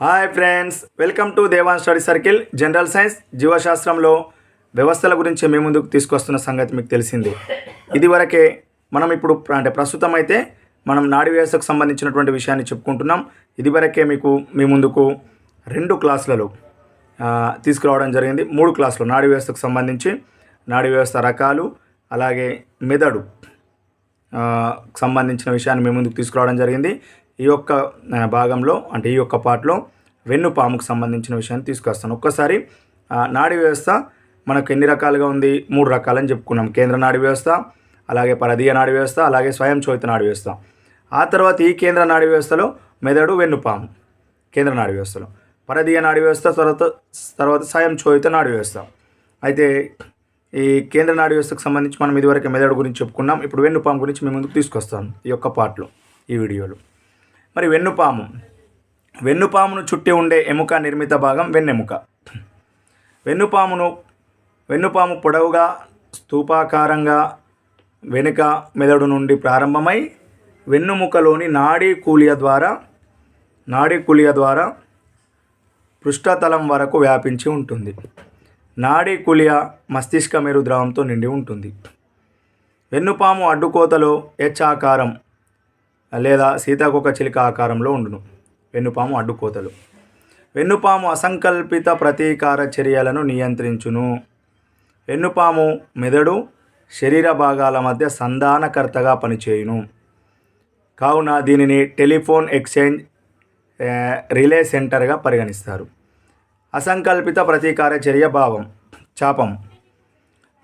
Hi friends welcome to Devan study circle general science జీవశాస్త్రంలో వ్యవస్థల గురించి మీ ముందుకు తీసుకొస్తున్న సంగతి మీకు తెలిసింది. ఇదివరకే మనం ఇప్పుడు అంటే ప్రస్తుతం అయితే మనం నాడి వ్యవస్థకు సంబంధించినటువంటి విషయాన్ని చెప్పుకుంటున్నాం. ఇదివరకే మీకు మీ ముందుకు రెండు క్లాసులలో తీసుకురావడం జరిగింది. మూడు క్లాసులు నాడి వ్యవస్థకు సంబంధించి నాడి వ్యవస్థ రకాలు అలాగే మెదడు సంబంధించిన విషయాన్ని మీ ముందుకు తీసుకురావడం జరిగింది. ఈ యొక్క భాగంలో అంటే ఈ యొక్క పాటలో వెన్నుపాముకు సంబంధించిన విషయాన్ని తీసుకొస్తాను. ఒక్కసారి నాడీ వ్యవస్థ మనకు ఎన్ని రకాలుగా ఉంది? మూడు రకాలని చెప్పుకున్నాం. కేంద్ర నాడీ వ్యవస్థ అలాగే పరదీయ నాడీ వ్యవస్థ అలాగే స్వయం చోయిత నాడీ వ్యవస్థ. ఆ తర్వాత ఈ కేంద్ర నాడీ వ్యవస్థలో మెదడు వెన్నుపాము కేంద్ర నాడీ వ్యవస్థలో. పరదీయ నాడీ వ్యవస్థ తర్వాత తర్వాత స్వయం చోయిత నాడీ వ్యవస్థ. అయితే ఈ కేంద్ర నాడీ వ్యవస్థకు సంబంధించి మనం ఇదివరకు మెదడు గురించి చెప్పుకున్నాం. ఇప్పుడు వెన్నుపాము గురించి మేము ముందుకు తీసుకొస్తాం ఈ యొక్క పాటలో ఈ వీడియోలో. మరి వెన్నుపాము. వెన్నుపామును చుట్టి ఉండే ఎముక నిర్మిత భాగం వెన్నెముక. వెన్నుపామును వెన్నుపాము పొడవుగా స్తూపాకారంగా వెనుక మెదడు నుండి ప్రారంభమై వెన్నుముకలోని నాడీ కూలియ ద్వారా నాడీ కూలియ ద్వారా పృష్ఠతలం వరకు వ్యాపించి ఉంటుంది. నాడీ కులియ మస్తిష్క మెరు ద్రవంతో నిండి ఉంటుంది. వెన్నుపాము అడ్డుకోతలో హెచ్ ఆకారం లేదా సీతాకోక చిలిక ఆకారంలో ఉండును. వెన్నుపాము అడ్డుకోతలు. వెన్నుపాము అసంకల్పిత ప్రతీకార చర్యలను నియంత్రించును. వెన్నుపాము మెదడు శరీర భాగాల మధ్య సంధానకర్తగా పనిచేయును. కావున దీనిని టెలిఫోన్ ఎక్స్చేంజ్ రిలే సెంటర్గా పరిగణిస్తారు. అసంకల్పిత ప్రతీకార చర్య భావం చాపం.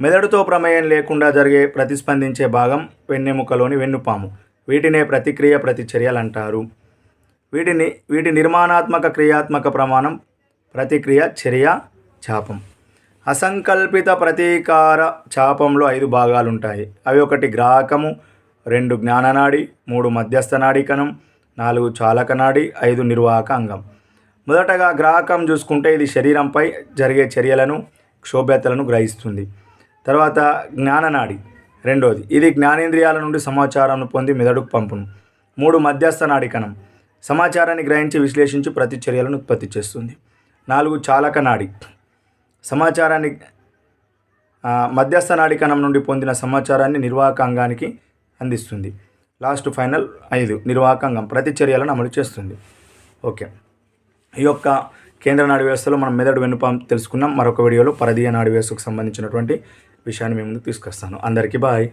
మెదడుతో ప్రమేయం లేకుండా జరిగే ప్రతిస్పందించే భాగం వెన్నెముకలోని వెన్నుపాము. వీటినే ప్రతిక్రియ ప్రతిచర్యలు అంటారు వీటిని వీటి నిర్మాణాత్మక క్రియాత్మక ప్రమాణం ప్రతిక్రియ చర్య చాపం. అసంకల్పిత ప్రతీకార చాపంలో ఐదు భాగాలు ఉంటాయి అవి ఒకటి గ్రాహకము రెండు జ్ఞాననాడి మూడు మధ్యస్థ నాడికణం నాలుగు చాలకనాడి ఐదు నిర్వాహక అంగం. మొదటగా గ్రాహకం చూసుకుంటే ఇది శరీరంపై జరిగే చర్యలను క్షోభ్యతలను గ్రహిస్తుంది. తర్వాత జ్ఞాననాడి. రెండోది ఇది జ్ఞానేంద్రియాల నుండి సమాచారాన్ని పొంది మెదడుకు పంపును. మూడు మధ్యస్థ నాడికణం. సమాచారాన్ని గ్రహించి విశ్లేషించి ప్రతిచర్యలను ఉత్పత్తి చేస్తుంది. నాలుగు చాలక నాడి. సమాచారాన్ని మధ్యస్థ నాడికణం నుండి పొందిన సమాచారాన్ని నిర్వాహక అంగానికి అందిస్తుంది. లాస్ట్ ఫైనల్ ఐదు నిర్వాహక అంగం. ప్రతిచర్యలను అమలు చేస్తుంది. ఓకే. ఈ యొక్క కేంద్ర నాడి వ్యవస్థలో మనం మెదడు వెనుపాం తెలుసుకున్నాం. మరొక వీడియోలో పరదీయ నాడి వ్యవస్థకు సంబంధించినటువంటి విషయాన్ని మీ ముందుకు తీసుకొస్తాను. అందరికీ బాయ్.